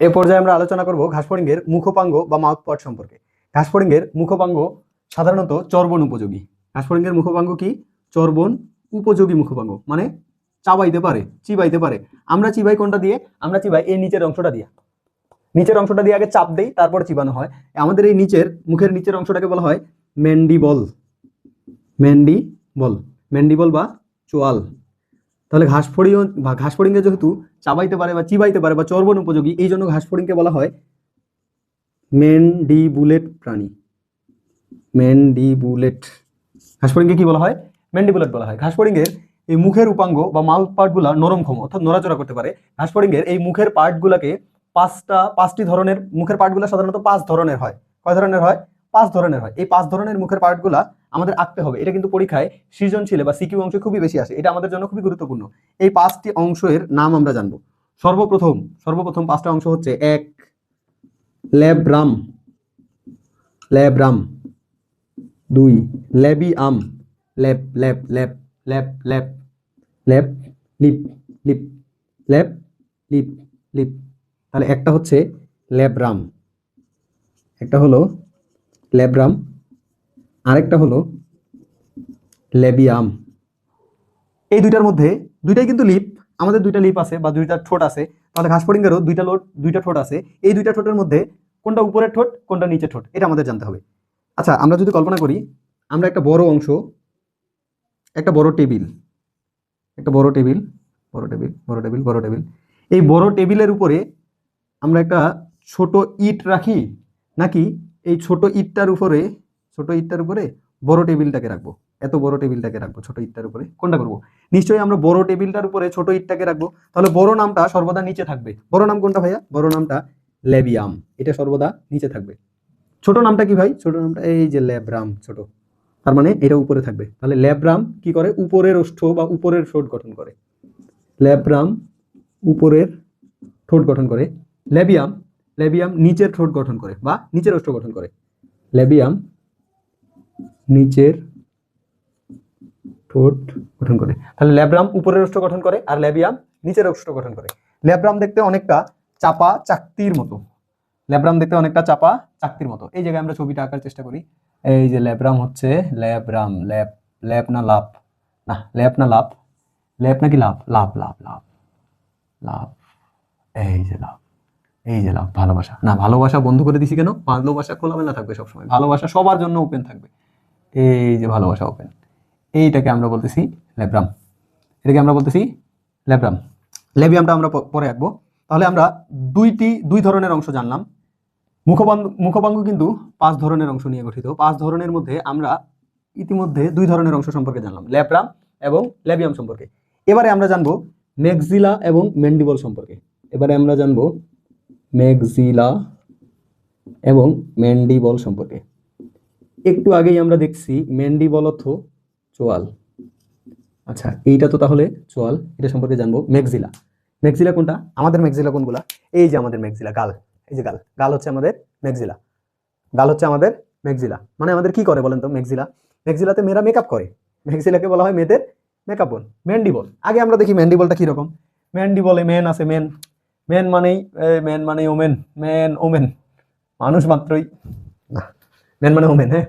এ পর্যায়ে আমরা আলোচনা করব ঘাসফড়িংয়ের মুখপাঙ্গ বা মাউথ পার্ট সম্পর্কে। ঘাসফড়িংয়ের মুখপাঙ্গ সাধারণত চর্বণ উপযোগী। ঘাসফড়িংয়ের মুখপাঙ্গ কি? চর্বণ উপযোগী মুখপাঙ্গ মানে চাবাইতে পারে, চিবাইতে পারে। আমরা চিবাই কোনটা দিয়ে? আমরা চিবাই এই নিচের অংশটা দিয়ে। নিচের অংশটা দিয়ে আগে চাপ দেই, তারপর চিবানো হয়। আমাদের এই নিচের, মুখের নিচের অংশটাকে বলা হয় ম্যান্ডিবল ম্যান্ডিবল ম্যান্ডিবল বা চোয়াল। তাহলে ঘাসফড়িও বা ঘাসফড়িংকে যেহেতু চাবাইতে পারে বা চিবাইতে পারে বা চর্বণ উপযোগী, এই জন্য ঘাসফড়িংকে বলা হয় ম্যান্ডিবুলেট প্রাণী। ম্যান্ডিবুলেট। ঘাসফড়িংকে কি বলা হয়? ম্যান্ডিবুলেট বলা হয়। ঘাসফড়িংয়ের এই মুখের উপাঙ্গ বা মাউথ পার্টগুলা নরমক্ষম অর্থাৎ নড়াচড়া করতে পারে। ঘাসফড়িংয়ের এই মুখের পার্টগুলোকে পাঁচটা, পাঁচটি ধরনের, মুখের পার্টগুলো সাধারণত পাঁচ ধরনের হয়। কয় ধরনের হয়? পাঁচ ধরনের হয়। এই পাঁচ ধরনের মুখের পার্টগুলা আমাদের আঁকতে হবে। এটা কিন্তু পরীক্ষায় সৃজনশীলে বা সিকিউ অংশে খুবই বেশি আসে। এটা আমাদের জন্য খুবই গুরুত্বপূর্ণ। এই পাঁচটি অংশের নাম আমরা জানব। সর্বপ্রথম সর্বপ্রথম পাঁচটা অংশ হচ্ছে এক, ল্যাব্রাম ল্যাব্রাম, দুই, labium, lab lab lab lab lab lab, lip lip, lab, lip lip. তাহলে একটা হচ্ছে ল্যাব্রাম, একটা হলো ল্যাব্রাম আরেকটা হলো ল্যাবিয়াম এই দুইটার মধ্যে দুইটাই কিন্তু লিপ, আমাদের দুইটা লিপ আছে বা দুইটা ঠোঁট আছে তাহলে ঘাসফড়িঙ্গেরও দুইটা লোট দুইটা ঠোঁট আছে। এই দুইটা ঠোঁটের মধ্যে কোনটা উপরের ঠোঁট, কোনটা নিচের ঠোঁট, এটা আমাদের জানতে হবে। আচ্ছা আমরা যদি কল্পনা করি, আমরা একটা বড় অংশ, একটা বড় টেবিল, একটা বড় টেবিল বড় টেবিল বড় টেবিল বড় টেবিল। এই বড় টেবিলের উপরে আমরা একটা ছোট ইট রাখি, নাকি এই ছোট ইটটার উপরে ছোট ইটটার উপরে বড় টেবিলটাকে রাখব। এত বড় টেবিলটাকে রাখব ছোট ইটটার উপরে। কোনটা করব? নিশ্চয়ই আমরা বড় টেবিলটার উপরে ছোট ইটটাকে রাখব। তাহলে বড় নামটা সর্বদা নিচে থাকবে। বড় নাম কোনটা ভাইয়া? বড় নামটা ল্যাবিয়াম। এটা সর্বদা নিচে থাকবে। ছোট নামটা কি ভাই? ছোট নামটা এই যে ল্যাব্রাম ছোট। তার মানে এটা উপরে থাকবে। তাহলে ল্যাব্রাম কি করে? উপরের ওষ্ঠ বা উপরের ঠোঁট গঠন করে। ল্যাব্রাম উপরের ঠোঁট গঠন করে। ল্যাবিয়াম ল্যাবিয়াম নিচের ঠোঁট গঠন করে বা নিচের ওষ্ঠ গঠন করে। ল্যাবিয়াম নিচের ঠোঁট গঠন করে। তাহলে ল্যাব্রাম উপরের ওষ্ঠ গঠন করে আর ল্যাবিয়াম নিচের ওষ্ঠ গঠন করে। ল্যাব্রাম দেখতে অনেকটা চাপা চাকতির মতো। ল্যাব্রাম দেখতে অনেকটা চাপা চাকতির মতো। এই জায়গায় আমরা ছবিটা আঁকার চেষ্টা করি। এই যে ল্যাব্রাম হচ্ছে ল্যাব্রাম, ল্যাব ল্যাব না লাভ। না, ল্যাব না লাভ। ল্যাব নাকি লাভ? লাভ লাভ লাভ। লাভ। এই যে লাভ। এই যে লাভ। ভালোবাসা। না, ভালোবাসা বন্ধ করে দিছি কেন? ভালোবাসা খোলামেলা থাকবে সবসময়। ভালোবাসা সবার জন্য ওপেন থাকবে। এই যে ভালোবাসা ওপেন এইটাকে আমরা বলতেছি ল্যাব্রাম এটাকে আমরা বলতেছি ল্যাব্রাম ল্যাবিয়ামটা আমরা পরে আঁকবো। তাহলে আমরা দুইটি, দুই ধরনের অংশ জানলাম। মুখপাঙ্গ মুখপাঙ্গ কিন্তু পাঁচ ধরনের অংশ নিয়ে গঠিত। পাঁচ ধরনের মধ্যে আমরা ইতিমধ্যে দুই ধরনের অংশ সম্পর্কে জানলাম ল্যাব্রাম এবং ল্যাবিয়াম সম্পর্কে। এবারে আমরা জানব ম্যাগজিলা এবং ম্যান্ডিবল সম্পর্কে। এবারে আমরা জানব ম্যাগজিলা এবং ম্যান্ডিবল সম্পর্কে। একটু আগেই আমরা দেখছি ম্যান্ডিবল অর্থ চোয়াল। আচ্ছা এইটা তো তাহলে চোয়াল, এটা সম্পর্কে জানব। ম্যাকজিলা ম্যাগজিলা কোনটা? আমাদের ম্যাকজিলা কোনগুলা? এই যে আমাদের ম্যাকজিলা গাল। এই যে গাল। গাল হচ্ছে আমাদের ম্যাকজিলা গাল হচ্ছে আমাদের ম্যাকজিলা মানে আমাদের কি করে বলেন তো ম্যাকজিলা ম্যাগজিলাতে মেয়েরা মেকআপ করে। ম্যাকজিলাকে বলা হয় মেয়েদের মেকআপ বল ম্যান্ডিবল আগে আমরা দেখি ম্যান্ডিবলটা কীরকম। ম্যান্ডিবলে মেন আছে মেন মেন মানেই মেন মানে ওমেন মেন ওমেন মানুষ মাত্রই। না মেন মানে ওমেন হ্যাঁ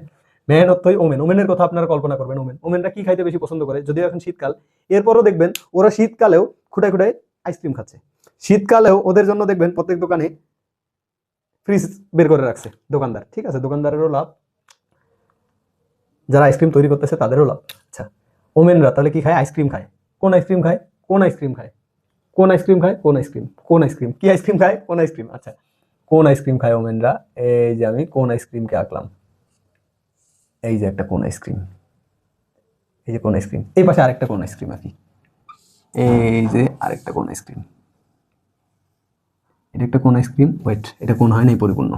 মেন অর্থই ওমেন ওমেনের কথা আপনারা কল্পনা করবেন ওমেন ওমেনরা কি খাইতে বেশি পছন্দ করে? যদিও এখন শীতকাল, এরপরও দেখবেন ওরা শীতকালেও খুঁটায় খুঁটায় আইসক্রিম খাচ্ছে। শীতকালেও ওদের জন্য দেখবেন প্রত্যেক দোকানে ফ্রিজ বের করে রাখছে, দোকানদার। ঠিক আছে? দোকানদারেরও লাভ। যারা আইসক্রিম তৈরি করতেছে, তাদেরও লাভ। আচ্ছা ওমেনরা তাহলে কি খায়? আইসক্রিম খায়। কোন আইসক্রিম খায়? কোন আইসক্রিম খায়? কোন আইসক্রিম খায়? কোন আইসক্রিম কোন আইসক্রিম কি আইসক্রিম খায়? কোন আইসক্রিম আচ্ছা কোন আইসক্রিম খায় ওমেনরা এই যে আমি কোন আইসক্রিমকে আঁকলাম? এই যে একটা কোন আইসক্রিম এই যে কোন আইসক্রিম এই পাশে আরেকটা কোন আইসক্রিম আর কি এই যে আরেকটা কোন আইসক্রিম এটা একটা কোন আইসক্রিম ওয়েট এটা কোন হয় নাই পরিপূর্ণ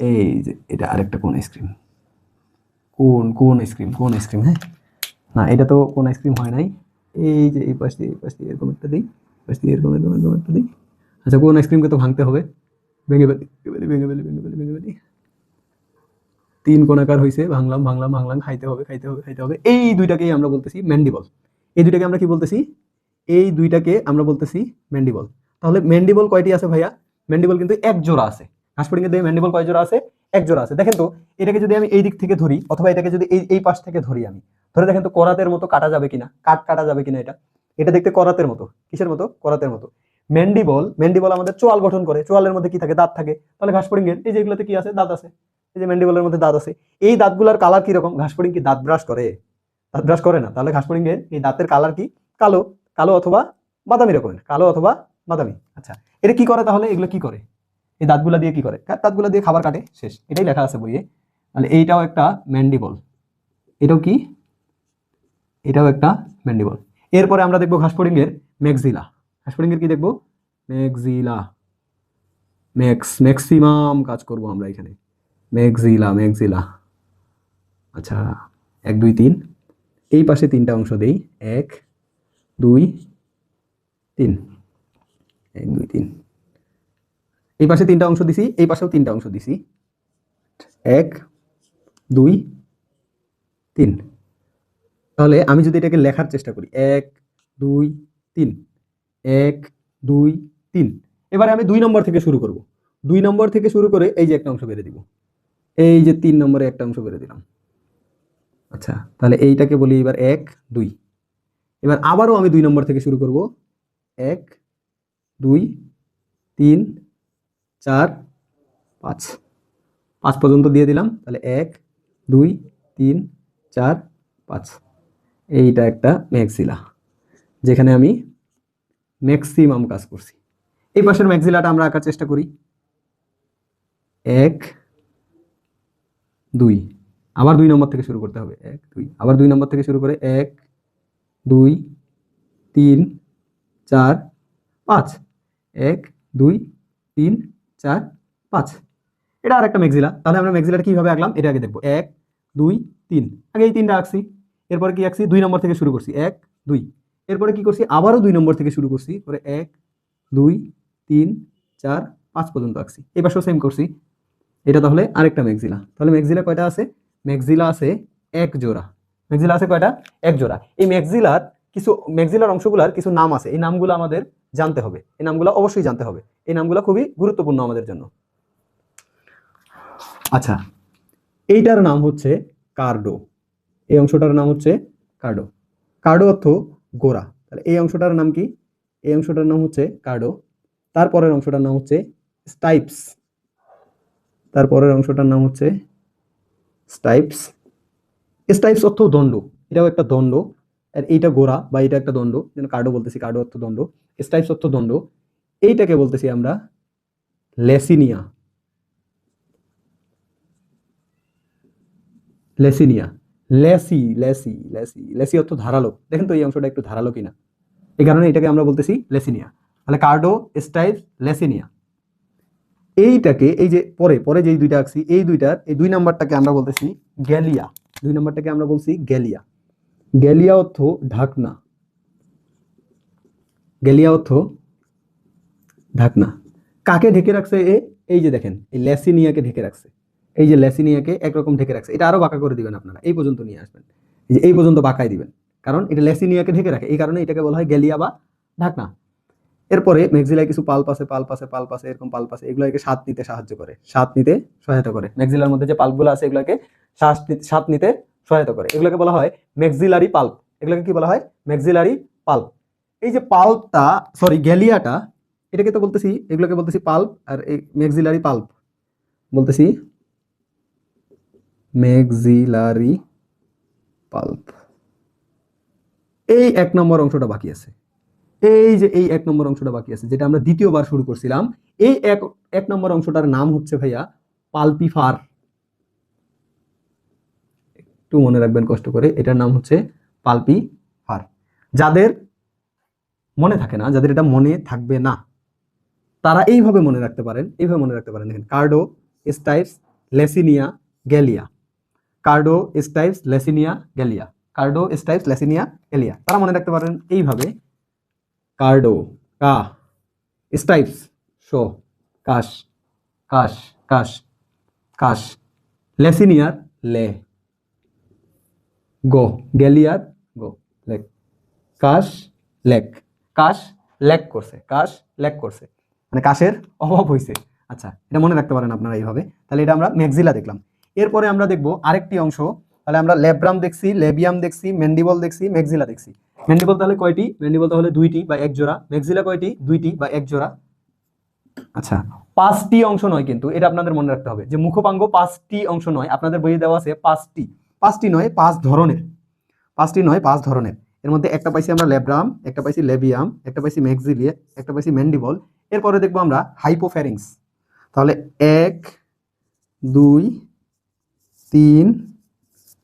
এই যে এটা আরেকটা কোন আইসক্রিম কোন কোন আইসক্রিম কোন আইসক্রিম হ্যাঁ না এটা তো কোন আইসক্রিম হয় নাই এই যে এই পাশ দিয়ে এই পাশ দিয়ে এরকম একটা দিই পাশ দিয়ে এরকম এরকম এরকম একটা দিই আচ্ছা কোন আইসক্রিমকে তো ভাঙতে হবে ভেঙে ফেলি ভেঙে ফেলি ভেঙে ফেলি ভেঙে ফেলি তিন কোণাকার হয়েছে ভাঙলাম ভাঙলাম ভাঙলাম, খাইতে হবে খাইতে হবে খাইতে হবে। এই দুইটাকেই আমরা বলতেছি ম্যান্ডিবল এই দুইটাকে আমরা কি বলতেছি? এই দুইটাকে আমরা বলতেছি ম্যান্ডিবল তাহলে ম্যান্ডিবল কয়টি আছে ভাইয়া? ম্যান্ডিবল কিন্তু এক জোড়া আছে। এর দেহে ম্যান্ডিবল কয় জোড়া আছে? এক জোড়া আছে। দেখেন তো, এটাকে যদি আমি এই দিক থেকে ধরি, অথবা এটাকে যদি এই এই পাশ থেকে ধরি আমি, ধরে দেখেন তো করাতের মতো কাটা যাবে কিনা? কাট কাটা যাবে কিনা এটা? এটা দেখতে করাতের মতো, কিসের মতো? করাতের মতো। ম্যান্ডিবল ম্যান্ডিবল আমাদের চোয়াল গঠন করে। চোয়ালের মধ্যে কি থাকে? দাঁত থাকে। তাহলে ঘাসফড়িং এর এই যেগুলোতে কি আছে? দাঁত আছে। এই যে ম্যান্ডিবলের মধ্যে দাঁত আছে, এই দাঁতগুলোর কালার কি রকম ঘাসফড়িং কি দাঁত ব্রাশ করে? দাঁত ব্রাশ করে না? তাহলে ঘাসফড়িং এর এই দাঁতের কালার কি? কালো। কালো অথবা বাদামি রকমের। কালো অথবা বাদামি। আচ্ছা এটা কি করে তাহলে? এগুলো কি করে? এই দাঁতগুলা দিয়ে কি করে? দাঁতগুলা দিয়ে খাবার কাটে? শেষ। এটাই লেখা আছে বইয়ে। তাহলে এইটাও একটা ম্যান্ডিবল এটাও কি? এটাও একটা ম্যান্ডিবল এরপরে আমরা দেখব ঘাসফড়িং এর ম্যাক্সিলা ঘাসফড়িং এর কি দেখব? ম্যাক্সিলা ম্যাক্স ম্যাক্সিমাম কাজ করব আমরা এখানে। ম্যাক্সিলা ম্যাক্সিলা আচ্ছা এক, দুই, তিন। এই পাশে তিনটা অংশ দেই। এক, দুই, তিন। এক, দুই, তিন। এই পাশে তিনটা অংশ দিছি, এই পাশেও তিনটা অংশ দিছি। এক, দুই, তিন। তাহলে আমি যদি এটাকে লেখার চেষ্টা করি, এক, দুই, তিন। এক, দুই, তিন। এবারে আমি দুই নম্বর থেকে শুরু করব। দুই নম্বর থেকে শুরু করে এই যে একটা অংশ বেড়ে দিব। এই যে তিন নম্বরে একটা অংশ বেড়ে দিলাম। আচ্ছা তাহলে এইটাকে বলি এবার এক, দুই। এবার আবারও আমি দুই নম্বর থেকে শুরু করব। এক, দুই, তিন, চার, পাঁচ। পাঁচ পর্যন্ত দিয়ে দিলাম, তাহলে এক, দুই, তিন, চার, পাঁচ। এইটা একটা ম্যাক্সিলা, যেখানে আমি ম্যাক্সিমাম কাজ করছি। এই পাশের ম্যাক্সিলাটা আমরা আঁকার চেষ্টা করি। এক দুই। আবার দুই নম্বর থেকে শুরু করতে হবে। এক, দুই। আবার দুই নম্বর থেকে শুরু করে এক, দুই, তিন, চার, পাঁচ। এক, দুই, তিন, চার, পাঁচ। এটা আর একটা ম্যাক্সিলা তাহলে আমরা ম্যাক্সিলাটা কীভাবে আঁকলাম? এটা আগে দেখব। এক, দুই, তিন। আগে এই তিনটা আঁকছি। এরপরে কি আঁকছি? দুই নম্বর থেকে শুরু করছি। এক, দুই। এরপরে কি করছি? আবারও দুই নম্বর থেকে শুরু করছি। করে এক, দুই, তিন, চার, পাঁচ পর্যন্ত আঁকছি। পাশেও সেম করছি। এটা তাহলে আরেকটা ম্যাক্সিলা তাহলে ম্যাক্সিলা কয়টা আছে? ম্যাক্সিলা আছে এক জোড়া। ম্যাক্সিলা আছে কয়টা? এক জোড়া। এই ম্যাক্সিলার কিছু ম্যাক্সিলার অংশগুলার কিছু নাম আছে। এই নামগুলো আমাদের জানতে হবে। এই নামগুলো অবশ্যই জানতে হবে। এই নামগুলো খুবই গুরুত্বপূর্ণ আমাদের জন্য। আচ্ছা এইটার নাম হচ্ছে কার্ডো। এই অংশটার নাম হচ্ছে কার্ডো। কার্ডো অর্থ গোড়া। তাহলে এই অংশটার নাম কি? এই অংশটার নাম হচ্ছে কার্ডো। তারপরের অংশটার নাম হচ্ছে স্টাইপস। তারপরের অংশটার নাম হচ্ছে স্টাইপস। স্টাইপস অর্থ দণ্ড, এটাও একটা দণ্ড। আর এইটা গোড়া বা এটা একটা দণ্ড, যেন কার্ডো বলতেছি কার্ডো অর্থ দণ্ড। স্টাইপস অর্থ দণ্ড, এইটাকে বলতেছি আমরা লেসিনিয়া। লেসিনিয়া, লেসি লেসি লেসি লেসি অর্থ ধারালো। দেখেন তো এই অংশটা একটু ধারালো কিনা। এই কারণে এটাকে আমরা বলতেছি লেসিনিয়া। তাহলে কার্ডো স্টাইপ লেসিনিয়া। এইটাকে, এই যে পরে পরে যেই দুইটা আঁকছি, এই দুইটার এই দুই নাম্বারটাকে আমরা বলতেছি গ্যালিয়া। দুই নাম্বারটাকে আমরা বলছি গ্যালিয়া। গ্যালিয়া অর্থ ঢাকনা। গ্যালিয়া অর্থ ঢাকনা। কাকে ঢেকে রাখছে এ? এই যে দেখেন, এই ল্যাসিনিয়াকে ঢেকে রাখছে। এই যে ল্যাসিনিয়াকে একরকম ঢেকে রাখছে। এটা আরও বাঁকা করে দিবেন আপনারা, এই পর্যন্ত নিয়ে আসবেন। এই যে এই পর্যন্ত বাঁকাই দিবেন। কারণ এটা ল্যাসিনিয়াকে ঢেকে রাখে। এই কারণে এটাকে বলা হয় গ্যালিয়া বা ঢাকনা। এরপরে ম্যাক্সিলায় কিছু পাল্প আছে পাল্প আছে পাল্প আছে, এরকম পাল্প আছে, এগুলোকে স্বাদ নিতে সাহায্য করে স্বাদ নিতে সহায়তা করে। ম্যাক্সিলার মধ্যে যে পাল্পগুলো আছে, এগুলোকে শ্বাস স্বাদ নিতে সহায়তা করে। এগুলোকে বলা হয় ম্যাক্সিলারি পাল্প। এগুলোকে কি বলা হয়? Maxillary pulp. এই যে পাল্পটা সরি গ্যালিয়াটা, এটাকে তো বলতেছি, এগুলোকে বলতেছি পাল্প, আর এই ম্যাক্সিলারি পাল্প। বলতেছি ম্যাক্সিলারি পাল্প। এই এক নম্বর অংশটা বাকি আছে। এই যে এই এক নম্বর অংশটা বাকি আছে, যেটা আমরা দ্বিতীয়বার শুরু করছিলাম, এই এক এক নম্বর অংশটার নাম হচ্ছে ভাইয়া পালপিফার। একটু মনে রাখবেন কষ্ট করে, এটার নাম হচ্ছে পালপিফার। যাদের মনে থাকে না, যাদের এটা মনে থাকবে না, তারা এইভাবে মনে রাখতে পারেন, এইভাবে মনে রাখতে পারেন। দেখেন, cardo stipes lacinia galea. Cardo stipes lacinia galea. Cardo stipes lacinia galea. তারা মনে রাখতে পারেন, এইভাবে কার্ডো, কা, স্টাইপস, শো, কাশ কাশ কাশ কাশ, লেসিনিয়ার, লে, গো গ্যালিয়ার গো, লেক, কাশ লেক কাশ, লেক করছে, কাশ, লেক করছে মানে কাশের অভাব হয়েছে আচ্ছা এটা মনে রাখতে পারেন আপনারা এইভাবে। তাহলে এটা আমরা ম্যাক্সিলা দেখলাম। এরপরে আমরা দেখব আরেকটি অংশ। তাহলে আমরা ল্যাব্রাম দেখছি, লেবিয়াম দেখছি, ম্যান্ডিবল দেখছি ম্যাক্সিলা দেখছি। ম্যান্ডিবল তাহলে কয়টি? ম্যান্ডিবল তাহলে দুইটি বা এক জোড়া। ম্যাক্সিলা কয়টি? দুইটি বা এক জোড়া। আচ্ছা পাঁচটি অংশ নয় কিন্তু, এটা আপনাদের মনে রাখতে হবে যে মুখপাঙ্গ পাঁচটি অংশ নয়, আপনাদের বইয়ে দেওয়া আছে পাঁচটি। পাঁচটি নয়, পাঁচ ধরনের। পাঁচটি নয়, পাঁচ ধরনের। এর মধ্যে একটা পাইছি আমরা ল্যাব্রাম, একটা পাইছি লেবিয়াম একটা পাইছি ম্যাক্সিলিয়া, একটা পাইছি ম্যান্ডিবল এরপরে দেখব আমরা হাইপোফ্যারিংস তাহলে এক, দুই, তিন,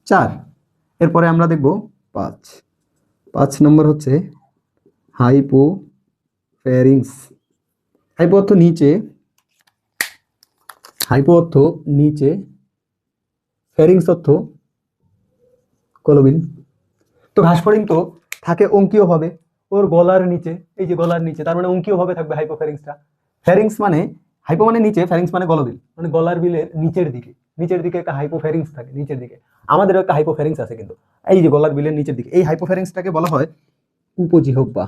চার। এরপরে আমরা দেখব পাঁচ। পাঁচ নম্বর হচ্ছে হাইপো ফ্যারিংস হাইপো অর্থ নিচে, হাইপো অর্থ নিচে ফ্যারিংস অর্থ কলবিন। তো ঘাসফড়িং তো থাকে অঙ্কীয়ভাবে ওর গলার নিচে, এই যে গলার নিচে, তার মানে অঙ্কীয়ভাবে থাকবে হাইপোফ্যারিংসটা ফ্যারিংস মানে হাইপো মানে নিচে ফ্যারিংস মানে গলবিল মানে গলার বিলের নিচের দিকে নিচের দিকে একটা হাইপোফ্যারিংস থাকে, নিচের দিকে। আমাদেরও একটা হাইপোফ্যারিংস আছে কিন্তু। এই যে গলার বিলের নিচের দিকে, এই হাইপোফ্যারিংসটাকে বলা হয় উপজিহব্বা।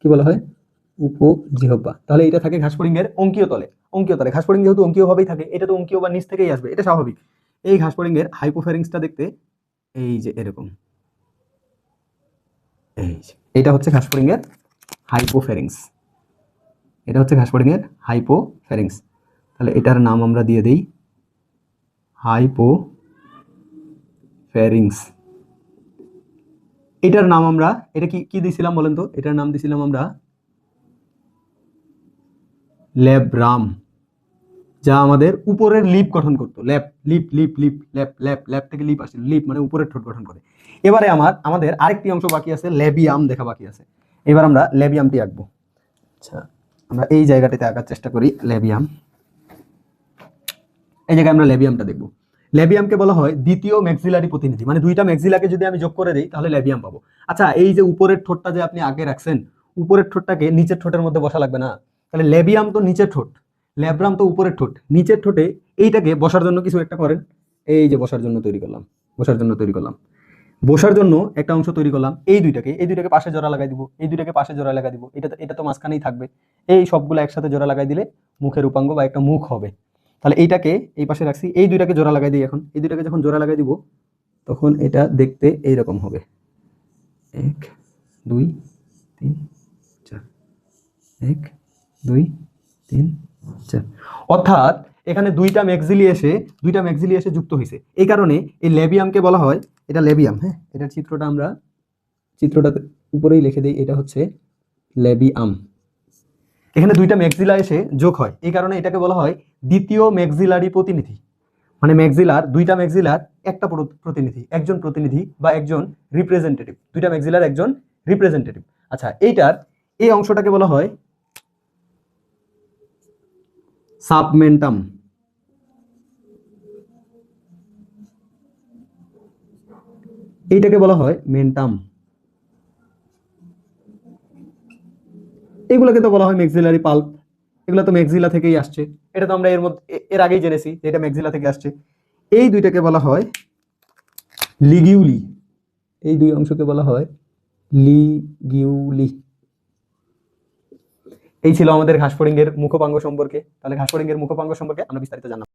কি বলা হয়? উপজিহব্বা। তাহলে এটা থাকে ঘাসফড়িং এর অঙ্কীয় তলে। অঙ্কীয় তলে ঘাসফড়িং যেহেতু অঙ্কীয় ভাবেই থাকে, এটা তো অঙ্কীয় বা নিচ থেকেই আসবে, এটা স্বাভাবিক। এই ঘাসফড়িং এর হাইপোফ্যারিংসটা দেখতে এই যে এরকম। এই এটা হচ্ছে ঘাসফড়িং এর হাইপোফ্যারিংস এটা হচ্ছে ঘাসফড়িং এর হাইপোফ্যারিংস তাহলে এটার নাম আমরা দিয়ে দেই হাইপো ফ্যারিংস এটার নাম আমরা এটা কি কি দিছিলাম বলেন তো? এটার নাম দিছিলাম আমরা ল্যাব্রাম যা আমাদের উপরের লিপ গঠন করতো। ল্যাপ লিপ লিপ লিপ ল্যাপ ল্যাপ ল্যাপ থেকে লিপ আসে। লিপ মানে উপরের ঠোঁট গঠন করে। এবারে আমার আমাদের আরেকটি অংশ বাকি আছে ল্যাবিয়াম দেখা বাকি আছে। এবার আমরা লেবিয়ামটি আঁকবো। আচ্ছা। আমরা এই জায়গাটিতে আঁকার চেষ্টা করি ল্যাবিয়াম। এই জায়গায় আমরা ল্যাবিয়ামটা দেখব। লেবিয়ামকে বলা হয় দ্বিতীয় ম্যাক্সিলারি প্রতিনিধি। মানে দুইটা ম্যাক্সিলাকে যদি আমি যোগ করে দিই, তাহলে ল্যাবিয়াম পাবো। আচ্ছা এই যে উপরের ঠোঁটটা যে আপনি আগে রাখছেন, উপরের ঠোঁটটাকে নিচের ঠোঁটের মধ্যে বসা লাগবে না। তাহলে ল্যাবিয়াম তো নিচের ঠোঁট ল্যাব্রাম তো উপরের ঠোঁট। নিচের ঠোঁটে এইটাকে বসার জন্য কিছু একটা করেন। এই যে বসার জন্য তৈরি করলাম, বসার জন্য তৈরি করলাম। বসার জন্য একটা অংশ তৈরি করলাম, এই দুইটাকে এই দুইটাকে পাশে জোড়া লাগাই দিব, এই দুইটাকে পাশে জোড়া লাগাই দিব। এটা এটা তো মাঝখানেই থাকবে। এই সবগুলো একসাথে জোড়া লাগাই দিলে মুখের উপাঙ্গ বা একটা মুখ হবে। তাহলে এইটাকে এই পাশে রাখছি, এই দুইটাকে জোড়া লাগাই দিই এখন। এই দুইটাকে যখন জোড়া লাগাই দিব, তখন এটা দেখতে এইরকম হবে। এক, দুই, তিন, চার। এক, দুই, তিন, চার। অর্থাৎ এখানে দুইটা ম্যাক্সিলি এসে, দুইটা ম্যাক্সিলি এসে যুক্ত হয়েছে এই কারণে এই লেবিয়ামকে বলা হয়, এটা লেবিয়াম হ্যাঁ? এটার চিত্রটা আমরা চিত্রটা উপরেই লিখে দিই, এটা হচ্ছে লেবিয়াম। এখানে দুইটা ম্যাক্সিলা এসে যোগ হয়। এই কারণে এটাকে বলা হয় দ্বিতীয় ম্যাক্সিলারি প্রতিনিধি। মানে ম্যাক্সিলার দুইটা ম্যাক্সিলার একটা প্রো- প্রতিনিধি, একজন প্রতিনিধি বা একজন রিপ্রেজেন্টেটিভ দুইটা ম্যাক্সিলার একজন রিপ্রেজেন্টেটিভ আচ্ছা এইটার এই অংশটাকে বলা হয় সাবমেন্টাম। এইটাকে বলা হয় মেন্টাম এগুলোকে তো বলা হয় ম্যাক্সিলারি পাল্প এগুলো তো ম্যাক্সিলা থেকেই আসছে। এটা তো আমরা এর মধ্যে এর আগেই জেনেছি যে এটা ম্যাক্সিলা থেকে আসছে। এই দুইটাকে বলা হয় লিগিউলি এই দুই অংশকে বলা হয় লিগিউলি এই ছিল আমাদের ঘাসফড়িঙ্গের মুখপাঙ্গ সম্পর্কে। তাহলে ঘাসফরিঙ্গের মুখপাঙ্গ সম্পর্কে আমরা বিস্তারিত জানলাম।